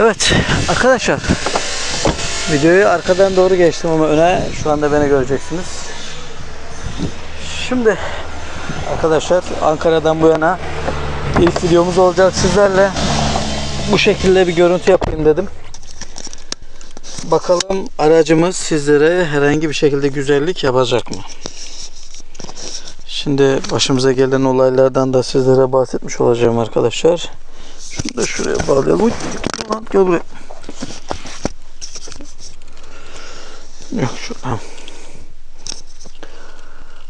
Evet arkadaşlar videoyu arkadan doğru geçtim ama öne şu anda beni göreceksiniz. Şimdi arkadaşlar Ankara'dan bu yana ilk videomuz olacak sizlerle. Bu şekilde bir görüntü yapayım dedim. Bakalım aracımız sizlere herhangi bir şekilde güzellik yapacak mı? Şimdi başımıza gelen olaylardan da sizlere bahsetmiş olacağım arkadaşlar. Şunu da şuraya bağlayalım. Lan gel buraya. Yok şuradan.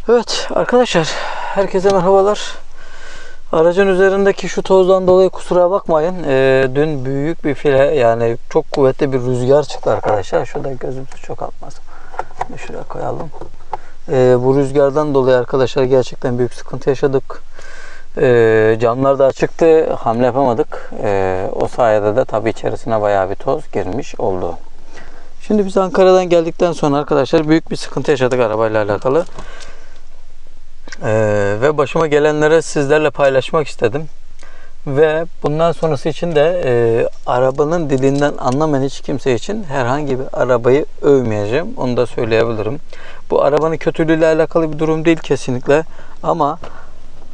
Evet arkadaşlar herkese merhabalar. Aracın üzerindeki şu tozdan dolayı kusura bakmayın. Ee, dün büyük bir file yani çok kuvvetli bir rüzgar çıktı arkadaşlar. Şurada gözümüzü çok atmaz. Şunu Şuraya koyalım. Ee, bu rüzgardan dolayı arkadaşlar gerçekten büyük sıkıntı yaşadık. Ee, camlar da açıktı. Hamle yapamadık. Ee, o sayede de tabii içerisine bayağı bir toz girmiş oldu. Şimdi biz Ankara'dan geldikten sonra arkadaşlar büyük bir sıkıntı yaşadık arabayla alakalı. Ee, ve başıma gelenleri sizlerle paylaşmak istedim. Ve bundan sonrası için de e, arabanın dilinden anlamayan hiç kimse için herhangi bir arabayı övmeyeceğim. Onu da söyleyebilirim. Bu arabanın kötülüğüyle alakalı bir durum değil kesinlikle. Ama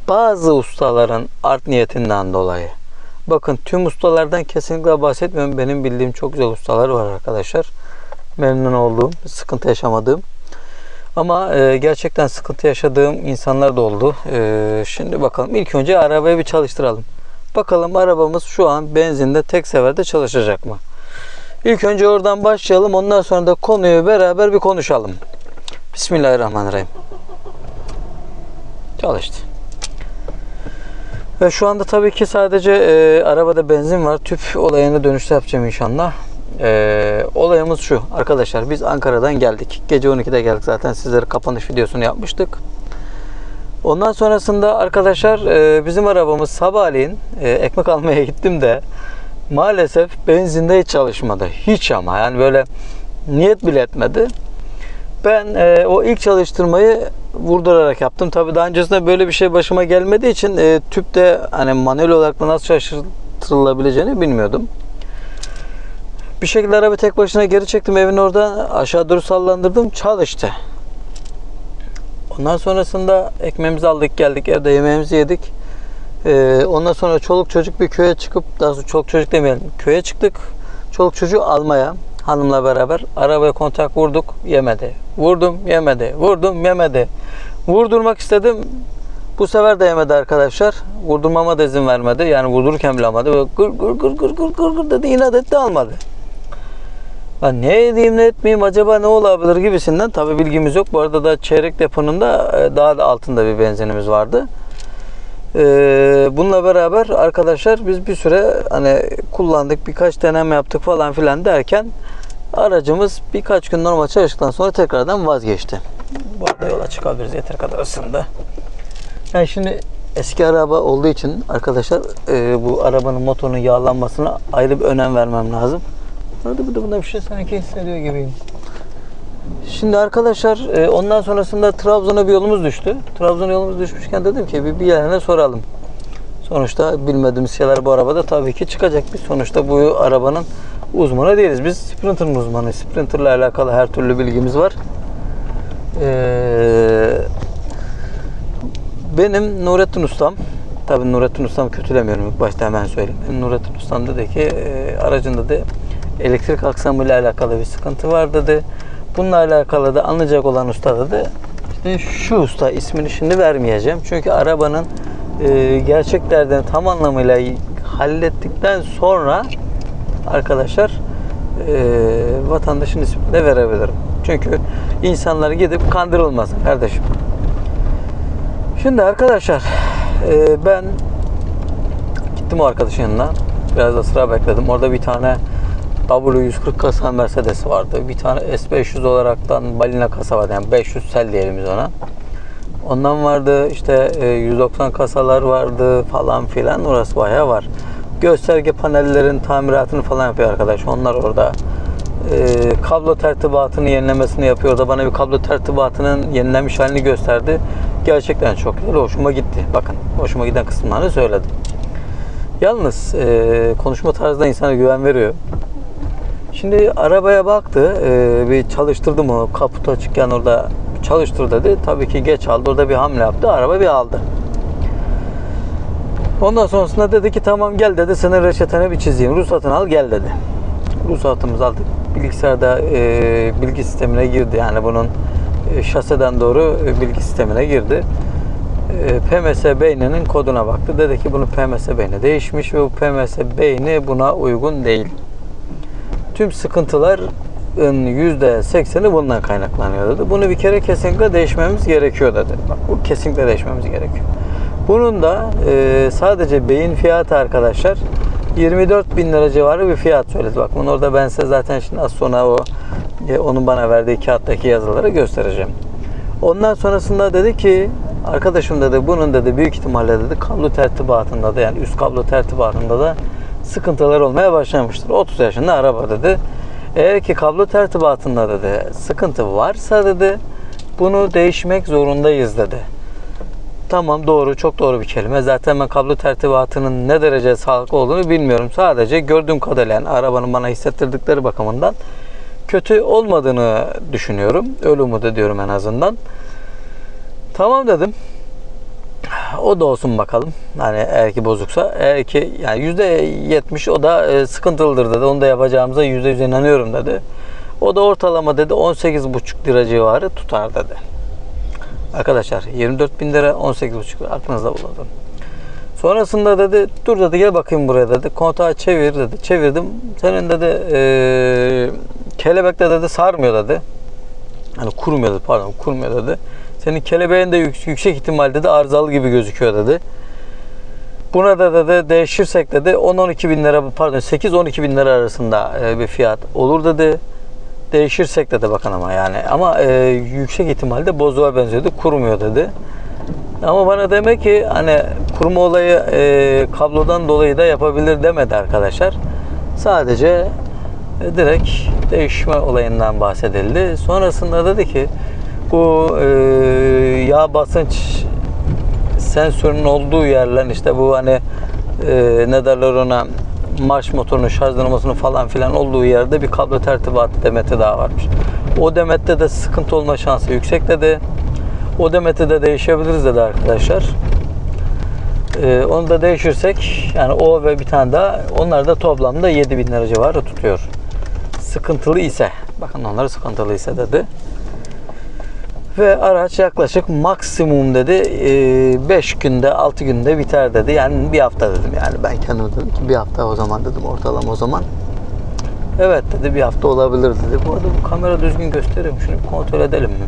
bazı ustaların art niyetinden dolayı. Bakın tüm ustalardan kesinlikle bahsetmiyorum. Benim bildiğim çok güzel ustalar var arkadaşlar. Memnun olduğum, sıkıntı yaşamadığım. Ama e, gerçekten sıkıntı yaşadığım insanlar da oldu. E, şimdi bakalım. İlk önce arabayı bir çalıştıralım. Bakalım arabamız şu an benzinde tek seferde çalışacak mı? İlk önce oradan başlayalım. Ondan sonra da konuyu beraber bir konuşalım. Bismillahirrahmanirrahim. Çalıştı. Ve şu anda tabii ki sadece e, arabada benzin var. Tüp olayını dönüşte yapacağım inşallah. E, olayımız şu arkadaşlar. Biz Ankara'dan geldik. Gece 12'de geldik zaten. Sizlere kapanış videosunu yapmıştık. Ondan sonrasında arkadaşlar e, bizim arabamız sabahleyin e, ekmek almaya gittim de maalesef benzinde hiç çalışmadı. Hiç ama yani böyle niyet bile etmedi. Ben e, o ilk çalıştırmayı vurdurarak yaptım. Tabii daha öncesinde böyle bir şey başıma gelmediği için e, tüpte hani manuel olarak da nasıl çalıştırılabileceğini bilmiyordum. Bir şekilde araba tek başına geri çektim evin orada aşağı doğru sallandırdım çalıştı. Ondan sonrasında ekmeğimizi aldık geldik evde yemeğimizi yedik. Ee, ondan sonra çoluk çocuk bir köye çıkıp daha sonra çoluk çocuk demeyelim köye çıktık. Çoluk çocuğu almaya hanımla beraber arabaya kontak vurduk yemedi. Vurdum yemedi. Vurdum yemedi. Vurdurmak istedim. Bu sefer de yemedi arkadaşlar. Vurdurmama da izin vermedi. Yani vurdururken bile almadı. Böyle gır gır gır gır gır gır gır dedi. inat etti almadı. Ben ne edeyim ne etmeyeyim acaba ne olabilir gibisinden tabi bilgimiz yok. Bu arada da çeyrek deponun da e, daha da altında bir benzinimiz vardı. Ee, bununla beraber arkadaşlar biz bir süre hani kullandık birkaç deneme yaptık falan filan derken aracımız birkaç gün normal çalıştıktan sonra tekrardan vazgeçti. Bu arada yola çıkabiliriz yeter kadar ısındı. Yani şimdi eski araba olduğu için arkadaşlar e, bu arabanın motorunun yağlanmasına ayrı bir önem vermem lazım. Arada bir de bunda bir şey sanki hissediyor gibiyim. Şimdi arkadaşlar e, ondan sonrasında Trabzon'a bir yolumuz düştü. Trabzon'a yolumuz düşmüşken dedim ki bir, bir yerine soralım. Sonuçta bilmediğimiz şeyler bu arabada tabii ki çıkacak. Biz sonuçta bu arabanın uzmanı değiliz. Biz Sprinter'ın uzmanı. Sprinter'la alakalı her türlü bilgimiz var. Ee, benim Nurettin Ustam, tabii Nurettin Ustam kötülemiyorum ilk başta hemen söyleyeyim. Benim Nurettin Ustam dedi ki e, aracın dedi elektrik aksamıyla alakalı bir sıkıntı var dedi. Bununla alakalı da anlayacak olan usta dedi. İşte şu usta ismini şimdi vermeyeceğim. Çünkü arabanın e, gerçek derdini tam anlamıyla hallettikten sonra arkadaşlar e, vatandaşın ismini de verebilirim. Çünkü insanlar gidip kandırılmasın kardeşim. Şimdi arkadaşlar e, ben gittim o arkadaşın yanına. Biraz da sıra bekledim. Orada bir tane W140 kasa Mercedes vardı. Bir tane S500 olaraktan balina kasa vardı. Yani 500 sel diyelim biz ona. Ondan vardı işte e, 190 kasalar vardı falan filan. Orası bayağı var. Gösterge panellerin tamiratını falan yapıyor arkadaş. Onlar orada. E, kablo tertibatını yenilemesini yapıyor. Da bana bir kablo tertibatının yenilenmiş halini gösterdi. Gerçekten çok güzel. Hoşuma gitti. Bakın hoşuma giden kısımlarını söyledim. Yalnız e, konuşma tarzı da insana güven veriyor. Şimdi arabaya baktı, e, bir çalıştırdı mı, kaputu açıkken orada çalıştır dedi. Tabii ki geç aldı, orada bir hamle yaptı, araba bir aldı. Ondan sonrasında dedi ki tamam gel dedi, senin reçeteni bir çizeyim, ruhsatını al gel dedi. Ruhsatımızı aldık, bilgisayarda e, bilgi sistemine girdi. Yani bunun e, şaseden doğru e, bilgi sistemine girdi. E, PMS beyninin koduna baktı. Dedi ki bunun PMS beyni değişmiş ve bu PMS beyni buna uygun değil tüm sıkıntıların %80'i bundan kaynaklanıyor dedi. Bunu bir kere kesinlikle değişmemiz gerekiyor dedi. Bak bu kesinlikle değişmemiz gerekiyor. Bunun da e, sadece beyin fiyatı arkadaşlar 24 bin lira civarı bir fiyat söyledi. Bak bunu orada ben size zaten şimdi az sonra o e, onun bana verdiği kağıttaki yazıları göstereceğim. Ondan sonrasında dedi ki arkadaşım dedi bunun dedi büyük ihtimalle dedi kablo tertibatında da yani üst kablo tertibatında da sıkıntılar olmaya başlamıştır. 30 yaşında araba dedi. Eğer ki kablo tertibatında dedi sıkıntı varsa dedi bunu değişmek zorundayız dedi. Tamam doğru çok doğru bir kelime. Zaten ben kablo tertibatının ne derece sağlıklı olduğunu bilmiyorum. Sadece gördüğüm kadarıyla yani arabanın bana hissettirdikleri bakımından kötü olmadığını düşünüyorum. Öyle umut ediyorum en azından. Tamam dedim. O da olsun bakalım. Hani eğer ki bozuksa. Eğer ki yani %70 o da e, sıkıntılıdır dedi. Onu da yapacağımıza %100 inanıyorum dedi. O da ortalama dedi 18,5 lira civarı tutar dedi. Arkadaşlar 24 bin lira 18,5 lira aklınızda bulundurun. Sonrasında dedi dur dedi gel bakayım buraya dedi. Kontağı çevir dedi. Çevirdim. Senin dedi e, kelebekte dedi sarmıyor dedi. Hani kurmuyor dedi pardon kurmuyor dedi. Senin kelebeğin de yük- yüksek ihtimal dedi arızalı gibi gözüküyor dedi. Buna da dedi değişirsek dedi 10-12 bin lira pardon 8-12 bin lira arasında e, bir fiyat olur dedi. Değişirsek dedi bakın ama yani ama e, yüksek ihtimalle bozuğa benziyordu kurumuyor dedi. Ama bana demek ki hani kuruma olayı e, kablodan dolayı da yapabilir demedi arkadaşlar. Sadece e, direkt değişme olayından bahsedildi. Sonrasında dedi ki bu e, yağ basınç sensörünün olduğu yerler işte bu hani e, ne derler ona marş motorunun şarj dinamosunun falan filan olduğu yerde bir kablo tertibatı demeti daha varmış. O demette de sıkıntı olma şansı yüksek dedi. O demeti de değişebiliriz dedi arkadaşlar. E, onu da değişirsek yani o ve bir tane daha onlar da toplamda 7000 lira civarı tutuyor. Sıkıntılı ise bakın onları sıkıntılı ise dedi. Ve araç yaklaşık maksimum dedi 5 günde 6 günde biter dedi. Yani bir hafta dedim yani ben kendim dedim ki bir hafta o zaman dedim ortalama o zaman. Evet dedi bir hafta olabilir dedi. Bu arada bu kamera düzgün gösteriyor mu? Şunu bir kontrol edelim mi?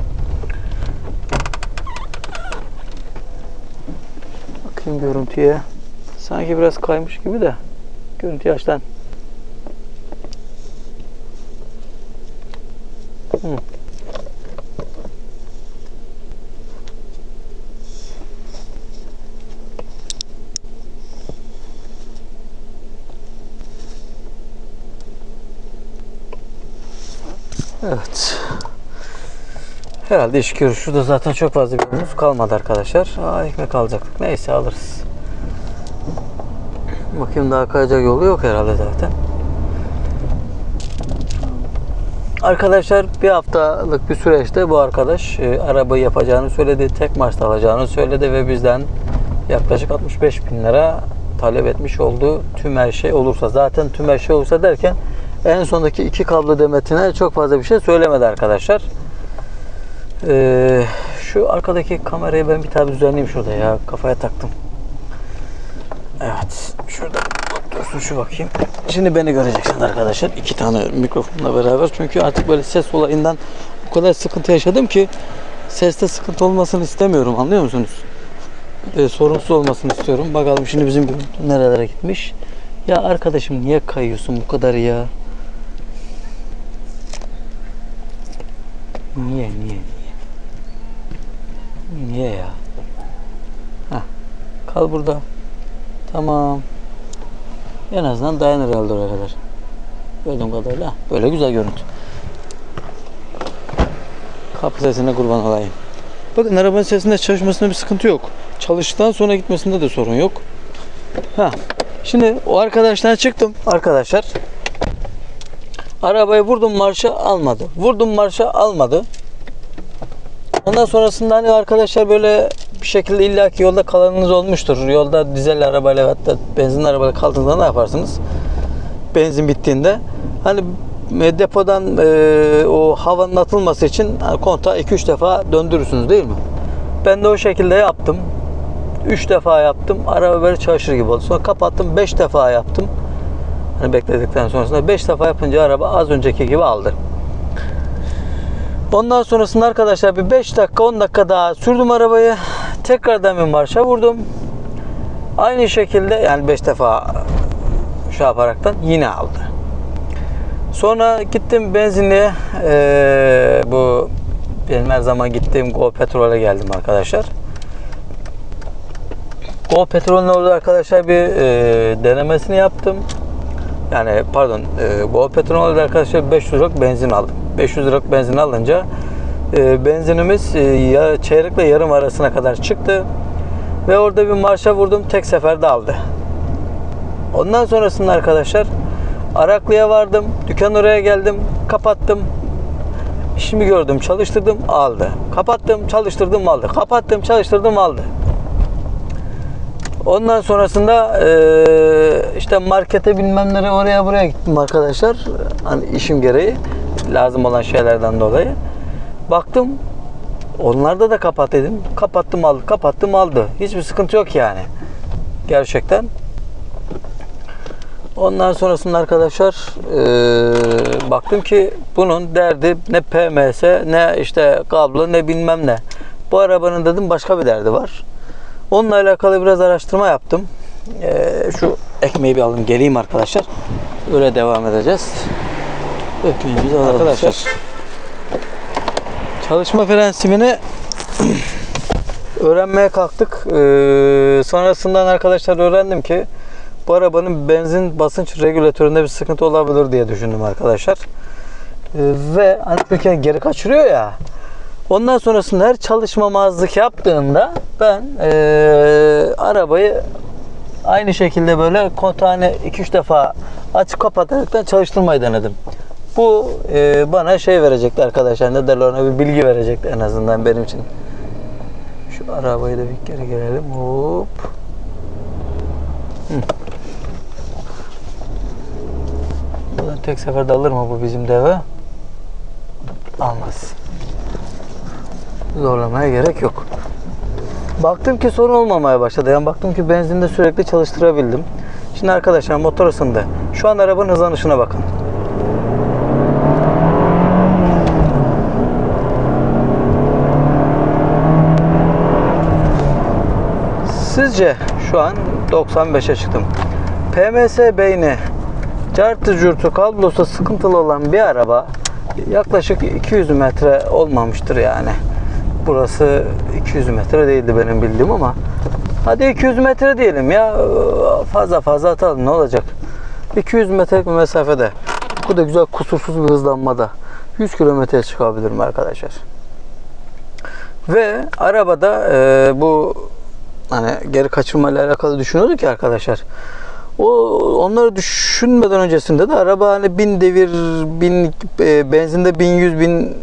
Bakayım görüntüye. Sanki biraz kaymış gibi de. Görüntü açtan. Hı. Evet. Herhalde iş görür. Şurada zaten çok fazla bir yolumuz kalmadı arkadaşlar. Aa, ekmek alacaktık. Neyse alırız. Bakayım daha kayacak yolu yok herhalde zaten. Arkadaşlar bir haftalık bir süreçte bu arkadaş e, arabayı yapacağını söyledi. Tek marşta alacağını söyledi ve bizden yaklaşık 65 bin lira talep etmiş oldu. Tüm her şey olursa. Zaten tüm her şey olursa derken en sondaki iki kablo demetine çok fazla bir şey söylemedi arkadaşlar. Ee, şu arkadaki kamerayı ben bir tabi düzenleyeyim şurada ya. Kafaya taktım. Evet. Şurada dursun şu bakayım. Şimdi beni göreceksiniz arkadaşlar. iki tane mikrofonla beraber. Çünkü artık böyle ses olayından o kadar sıkıntı yaşadım ki seste sıkıntı olmasını istemiyorum. Anlıyor musunuz? Ee, sorunsuz olmasını istiyorum. Bakalım şimdi bizim görüntü nerelere gitmiş. Ya arkadaşım niye kayıyorsun bu kadar ya? Niye niye niye? Ya? Heh. Kal burada. Tamam. En azından dayanır herhalde oraya kadar. Gördüğüm kadarıyla. Böyle güzel görüntü. Kapı sesine kurban olayım. Bakın arabanın sesinde çalışmasında bir sıkıntı yok. Çalıştıktan sonra gitmesinde de sorun yok. Ha. Şimdi o arkadaştan çıktım arkadaşlar. Arabayı vurdum marşa almadı. Vurdum marşa almadı. Ondan sonrasında hani arkadaşlar böyle bir şekilde illaki yolda kalanınız olmuştur. Yolda dizel arabayla hatta benzin arabayla kaldığında ne yaparsınız? Benzin bittiğinde hani e, depodan e, o havanın atılması için kontağı 2-3 defa döndürürsünüz değil mi? Ben de o şekilde yaptım. 3 defa yaptım. Araba böyle çalışır gibi oldu. Sonra kapattım. 5 defa yaptım. Hani bekledikten sonrasında 5 defa yapınca araba az önceki gibi aldı. Ondan sonrasında arkadaşlar bir 5 dakika 10 dakika daha sürdüm arabayı. Tekrardan bir marşa vurdum. Aynı şekilde yani 5 defa şey yaparaktan yine aldı. Sonra gittim benzinliğe eee, bu benim her zaman gittiğim Go Petrol'e geldim arkadaşlar. Go Petrol'ün orada arkadaşlar bir eee, denemesini yaptım. Yani pardon eee Go Petrol'de arkadaşlar 500 liralık benzin aldım. 500 liralık benzin alınca eee, benzinimiz eee, ya, çeyrekle yarım arasına kadar çıktı. Ve orada bir marşa vurdum tek seferde aldı. Ondan sonrasında arkadaşlar Araklı'ya vardım. Dükkan oraya geldim. Kapattım. İşimi gördüm, çalıştırdım, aldı. Kapattım, çalıştırdım, aldı. Kapattım, çalıştırdım, aldı. Ondan sonrasında eee, işte markete bilmem nereye oraya buraya gittim arkadaşlar. Hani işim gereği lazım olan şeylerden dolayı. Baktım onlarda da kapat dedim. Kapattım aldı, kapattım aldı. Hiçbir sıkıntı yok yani. Gerçekten. Ondan sonrasında arkadaşlar eee, baktım ki bunun derdi ne PMS ne işte kablo ne bilmem ne. Bu arabanın dedim başka bir derdi var. Onunla alakalı biraz araştırma yaptım. Eee, şu ekmeği bir alayım geleyim arkadaşlar. Öyle devam edeceğiz. Ekmeğimizi alalım. Arkadaşlar çalışma prensibini öğrenmeye kalktık. Eee, sonrasından arkadaşlar öğrendim ki bu arabanın benzin basınç regülatöründe bir sıkıntı olabilir diye düşündüm arkadaşlar. Ee, ve hani geri kaçırıyor ya. Ondan sonrasında her çalışmamazlık yaptığında ben ee, arabayı aynı şekilde böyle kontağını 2-3 defa açıp kapataraktan çalıştırmayı denedim. Bu ee, bana şey verecekti arkadaşlar. Ne derler ona bir bilgi verecekti en azından benim için. Şu arabayı da bir geri gelelim. Hop. Buradan tek seferde alır mı bu bizim deve? Almaz. Zorlamaya gerek yok. Baktım ki sorun olmamaya başladı. Yani baktım ki benzinde sürekli çalıştırabildim. Şimdi arkadaşlar motor ısındı. Şu an arabanın hızlanışına bakın. Sizce şu an 95'e çıktım. PMS beyni cartı curtu kablosu sıkıntılı olan bir araba yaklaşık 200 metre olmamıştır yani. Burası 200 metre değildi benim bildiğim ama hadi 200 metre diyelim ya fazla fazla atalım ne olacak? 200 metrelik bir mesafede bu da güzel kusursuz bir hızlanmada 100 kilometreye çıkabilirim arkadaşlar. Ve arabada e, bu hani geri kaçırma ile alakalı düşünüyorduk ya arkadaşlar. O onları düşünmeden öncesinde de araba hani 1000 devir, 1000 e, benzinde 1100 bin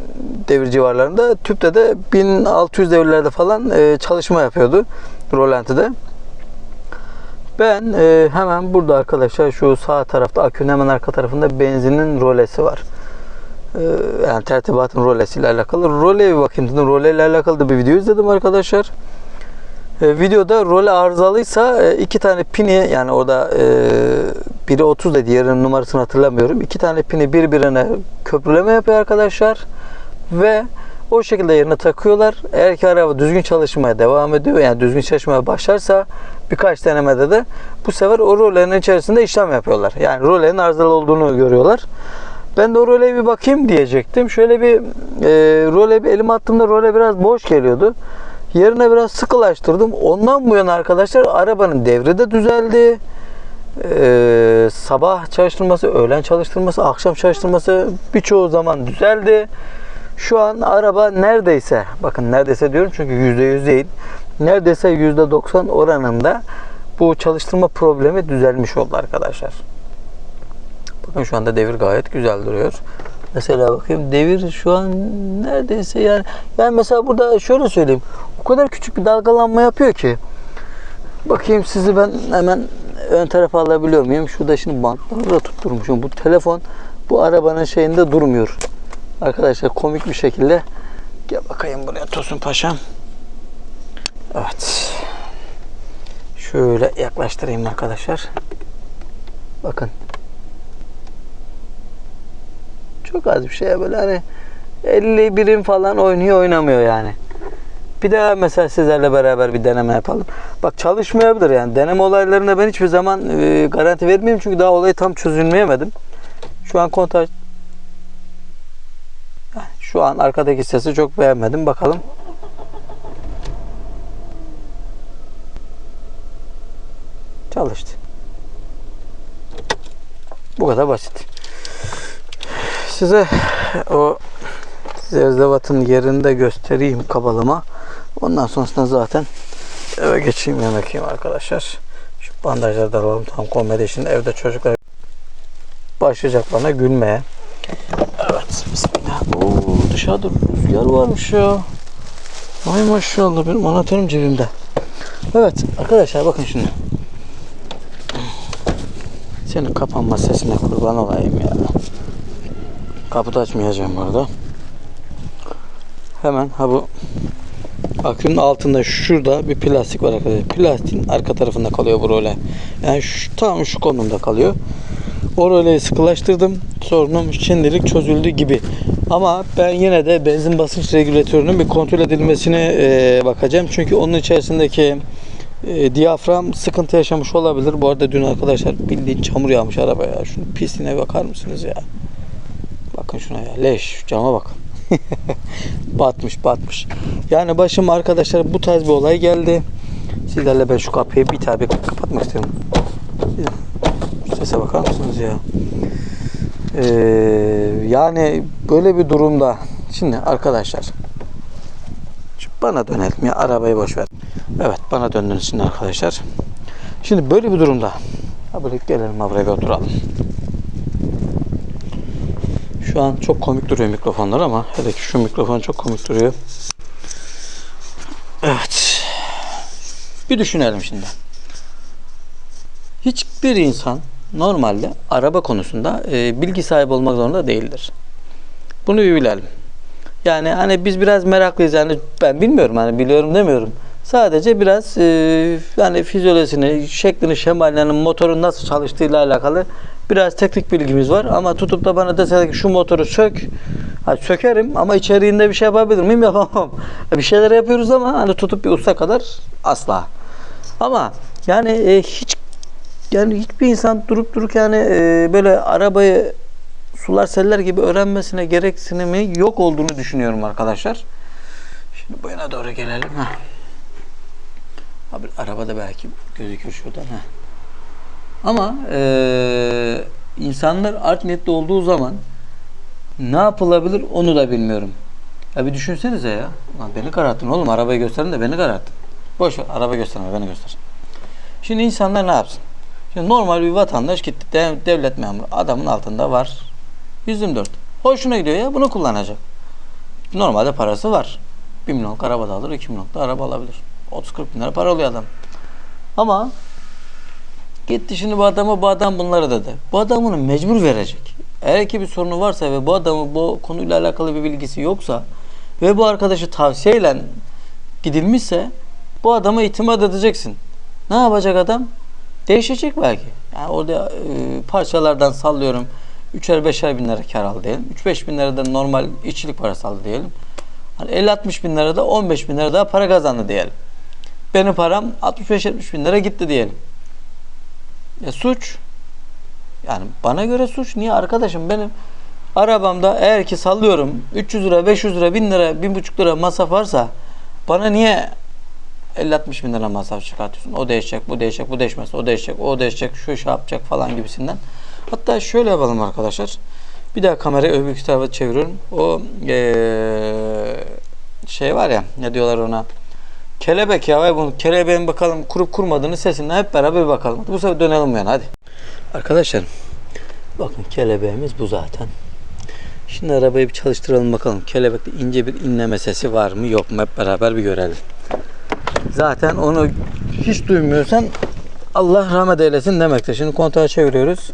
devir civarlarında, tüpte de 1600 devirlerde falan e, çalışma yapıyordu rolantide. Ben e, hemen burada arkadaşlar şu sağ tarafta akünün hemen arka tarafında benzinin rolesi var. E, yani tertibatın rolesiyle alakalı. Roleye bir bakayım dedim. Role ile alakalı da bir video izledim arkadaşlar. E, videoda role arızalıysa iki tane pini yani orada e, biri 30 dedi diğerinin numarasını hatırlamıyorum. İki tane pini birbirine köprüleme yapıyor arkadaşlar. Ve o şekilde yerine takıyorlar. Eğer ki araba düzgün çalışmaya devam ediyor yani düzgün çalışmaya başlarsa birkaç denemede de bu sefer o rolenin içerisinde işlem yapıyorlar. Yani rolenin arızalı olduğunu görüyorlar. Ben de o roleye bir bakayım diyecektim. Şöyle bir e, role bir elime attığımda role biraz boş geliyordu. Yerine biraz sıkılaştırdım. Ondan bu yana arkadaşlar arabanın devri de düzeldi. Ee, sabah çalıştırması, öğlen çalıştırması, akşam çalıştırması birçoğu zaman düzeldi. Şu an araba neredeyse, bakın neredeyse diyorum çünkü %100 değil. Neredeyse %90 oranında bu çalıştırma problemi düzelmiş oldu arkadaşlar. Bakın şu anda devir gayet güzel duruyor. Mesela bakayım devir şu an neredeyse yani ben mesela burada şöyle söyleyeyim. Kadar küçük bir dalgalanma yapıyor ki. Bakayım sizi ben hemen ön tarafa alabiliyor muyum? Şurada şimdi bantları da tutturmuşum. Bu telefon bu arabanın şeyinde durmuyor. Arkadaşlar komik bir şekilde gel bakayım buraya Tosun Paşam. Evet. Şöyle yaklaştırayım arkadaşlar. Bakın. Çok az bir şey böyle hani 50 birim falan oynuyor oynamıyor yani. Bir daha mesela sizlerle beraber bir deneme yapalım. Bak çalışmayabilir yani. Deneme olaylarında ben hiçbir zaman e, garanti vermeyeyim çünkü daha olayı tam çözülmeyemedim. Şu an kontak Yani şu an arkadaki sesi çok beğenmedim. Bakalım. Çalıştı. Bu kadar basit. Size o zevzevatın yerini de göstereyim kabalıma. Ondan sonrasında zaten eve geçeyim yemek yiyeyim arkadaşlar. Şu bandajları da alalım tam komedi şimdi evde çocuklar başlayacak bana gülmeye. Evet bismillah. Oo, dışarıda rüzgar varmış ya. Ay maşallah benim anahtarım cebimde. Evet arkadaşlar bakın şimdi. Senin kapanma sesine kurban olayım ya. Kapıda açmayacağım burada. Hemen ha bu akünün altında şurada bir plastik var arkadaşlar. Plastiğin arka tarafında kalıyor bu role. Yani şu, tam şu konumda kalıyor. O roleyi sıkılaştırdım. Sorunum şimdilik çözüldü gibi. Ama ben yine de benzin basınç regülatörünün bir kontrol edilmesine e, bakacağım. Çünkü onun içerisindeki e, diyafram sıkıntı yaşamış olabilir. Bu arada dün arkadaşlar bildiğin çamur yağmış arabaya. Şunu pisliğine bakar mısınız ya? Bakın şuna ya. Leş. Cama bak. batmış batmış. Yani başım arkadaşlar bu tarz bir olay geldi. Sizlerle ben şu kapıyı bir tabi kapatmak istiyorum. Sese bakar mısınız ya? Ee, yani böyle bir durumda şimdi arkadaşlar bana dönelim ya arabayı boş ver. Evet bana döndünüz şimdi arkadaşlar. Şimdi böyle bir durumda ha böyle gelelim buraya oturalım. Şu an çok komik duruyor mikrofonlar ama hele ki şu mikrofon çok komik duruyor. Evet. Bir düşünelim şimdi. Hiçbir insan normalde araba konusunda e, bilgi sahibi olmak zorunda değildir. Bunu bir bilelim. Yani hani biz biraz meraklıyız yani ben bilmiyorum hani biliyorum demiyorum. Sadece biraz e, yani fizyolojisini, şeklini, şemallerini, motorun nasıl çalıştığıyla alakalı biraz teknik bilgimiz var. Ama tutup da bana deseler ki şu motoru sök, ha, sökerim ama içeriğinde bir şey yapabilir miyim? Yapamam. Bir şeyler yapıyoruz ama hani tutup bir usta kadar asla. Ama yani e, hiç yani hiçbir insan durup dururken yani, e, böyle arabayı sular seller gibi öğrenmesine gereksinimi yok olduğunu düşünüyorum arkadaşlar. Şimdi bu yana doğru gelelim. Heh. Abi araba da belki gözüküyor şuradan. Heh. Ama eee, insanlar art niyetli olduğu zaman ne yapılabilir onu da bilmiyorum. Ya bir düşünsenize ya. Lan beni kararttın oğlum arabayı gösterin de beni kararttın. Boş ver araba gösterme beni göster. Şimdi insanlar ne yapsın? Şimdi normal bir vatandaş gitti de- devlet memuru adamın altında var 124. Hoşuna gidiyor ya bunu kullanacak. Normalde parası var. 1 milyonluk araba da alır, 2 milyonluk da araba alabilir. 30-40 bin lira para alıyor adam. Ama gitti şimdi bu adama bu adam bunları dedi. Bu adam bunu mecbur verecek. Eğer ki bir sorunu varsa ve bu adamın bu konuyla alakalı bir bilgisi yoksa ve bu arkadaşı tavsiyeyle gidilmişse bu adama itimat edeceksin. Ne yapacak adam? Değişecek belki. Yani orada e, parçalardan sallıyorum. 3'er 5'er bin lira kar aldı diyelim. 3-5 bin lira da normal işçilik parası aldı diyelim. Hani 50-60 bin lira da 15 bin lira daha para kazandı diyelim. Benim param 65-70 bin lira gitti diyelim. E suç. Yani bana göre suç. Niye arkadaşım benim arabamda eğer ki sallıyorum 300 lira, 500 lira, 1000 lira, 1500 lira masraf varsa bana niye 50-60 bin lira masraf çıkartıyorsun? O değişecek, bu değişecek, bu değişmez, o değişecek, o değişecek, şu şey yapacak falan gibisinden. Hatta şöyle yapalım arkadaşlar. Bir daha kamerayı öbür tarafa çeviriyorum. O eee, şey var ya ne diyorlar ona Kelebek ya. Vay bunu kelebeğin bakalım kurup kurmadığını sesinden hep beraber bakalım. Bu sefer dönelim yani hadi. Arkadaşlar bakın kelebeğimiz bu zaten. Şimdi arabayı bir çalıştıralım bakalım. Kelebekte ince bir inleme sesi var mı yok mu hep beraber bir görelim. Zaten onu hiç duymuyorsan Allah rahmet eylesin demektir. Şimdi kontağı çeviriyoruz.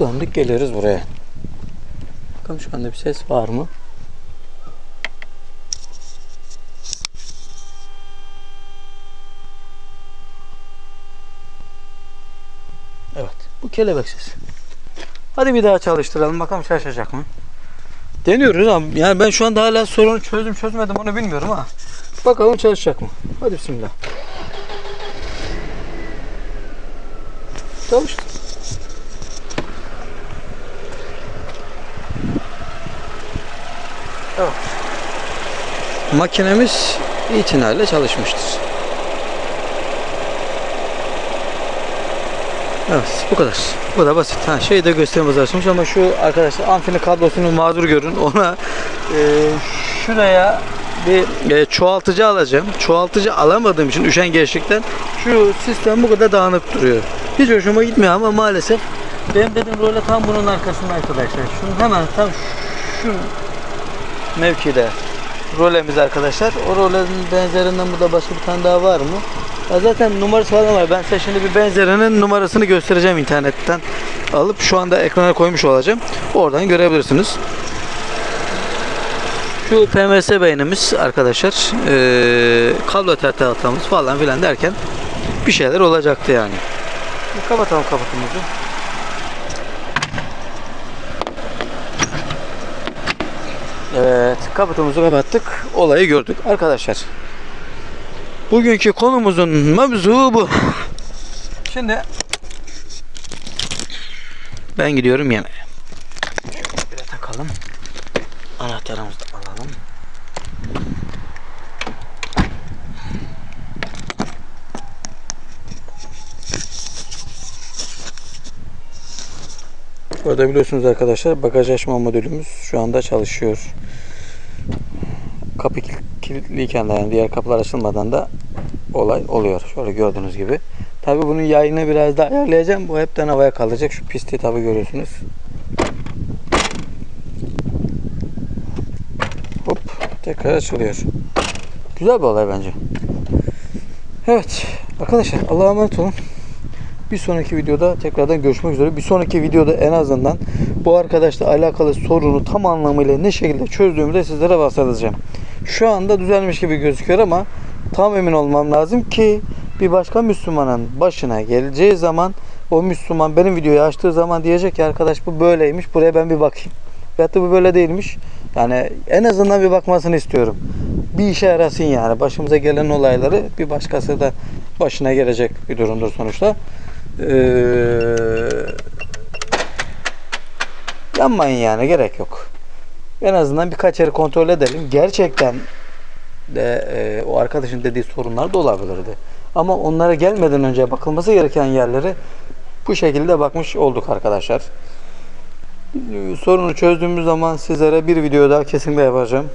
Döndük geliyoruz buraya. Bakalım şu anda bir ses var mı? Evet. Bu kelebek sesi. Hadi bir daha çalıştıralım. Bakalım şaşacak mı? Deniyoruz ama yani ben şu anda hala sorunu çözdüm çözmedim onu bilmiyorum ha. Bakalım çalışacak mı? Hadi bismillah. Çalıştı. Evet. Makinemiz itinayla çalışmıştır. Evet bu kadar. Bu da basit. Ha, şeyi de göstermez aslında ama şu arkadaşlar amfinin kablosunu mağdur görün. Ona e, şuraya bir e, çoğaltıcı alacağım. Çoğaltıcı alamadığım için üşengeçlikten şu sistem bu kadar dağınık duruyor. Hiç hoşuma gitmiyor ama maalesef benim dediğim role tam bunun arkasında arkadaşlar. Şunun hemen tam şu mevkide rolemiz arkadaşlar. O rolenin benzerinden burada başka bir tane daha var mı? Ya zaten numarası falan var. Ben size şimdi bir benzerinin numarasını göstereceğim internetten. Alıp şu anda ekrana koymuş olacağım. Oradan görebilirsiniz. Şu PMS beynimiz arkadaşlar eee kablo tertilatımız falan filan derken bir şeyler olacaktı yani. Kapatalım kapatımızı. Evet, kaputumuzu kapattık. Olayı gördük. Arkadaşlar, bugünkü konumuzun mevzu bu. Şimdi ben gidiyorum yemeğe. Bir takalım. Anahtarımızı da alalım. Burada biliyorsunuz arkadaşlar bagaj açma modülümüz şu anda çalışıyor. Kapı kil- kilitliyken de yani diğer kapılar açılmadan da olay oluyor. Şöyle gördüğünüz gibi. Tabi bunun yayını biraz daha ayarlayacağım. Bu hepten havaya kalacak. Şu pisti tabi görüyorsunuz. Hop tekrar açılıyor. Güzel bir olay bence. Evet arkadaşlar Allah'a emanet olun. Bir sonraki videoda tekrardan görüşmek üzere. Bir sonraki videoda en azından bu arkadaşla alakalı sorunu tam anlamıyla ne şekilde çözdüğümü de sizlere bahsedeceğim. Şu anda düzelmiş gibi gözüküyor ama tam emin olmam lazım ki bir başka Müslümanın başına geleceği zaman o Müslüman benim videoyu açtığı zaman diyecek ki arkadaş bu böyleymiş buraya ben bir bakayım. Veyahut da bu böyle değilmiş. Yani en azından bir bakmasını istiyorum. Bir işe yarasın yani. Başımıza gelen olayları bir başkası da başına gelecek bir durumdur sonuçta. Ee, yanmayın yani gerek yok. En azından birkaç yeri kontrol edelim. Gerçekten de e, o arkadaşın dediği sorunlar da olabilirdi. Ama onlara gelmeden önce bakılması gereken yerleri bu şekilde bakmış olduk arkadaşlar. Sorunu çözdüğümüz zaman sizlere bir video daha kesinlikle yapacağım.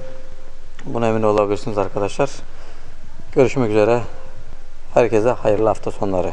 Buna emin olabilirsiniz arkadaşlar. Görüşmek üzere. Herkese hayırlı hafta sonları.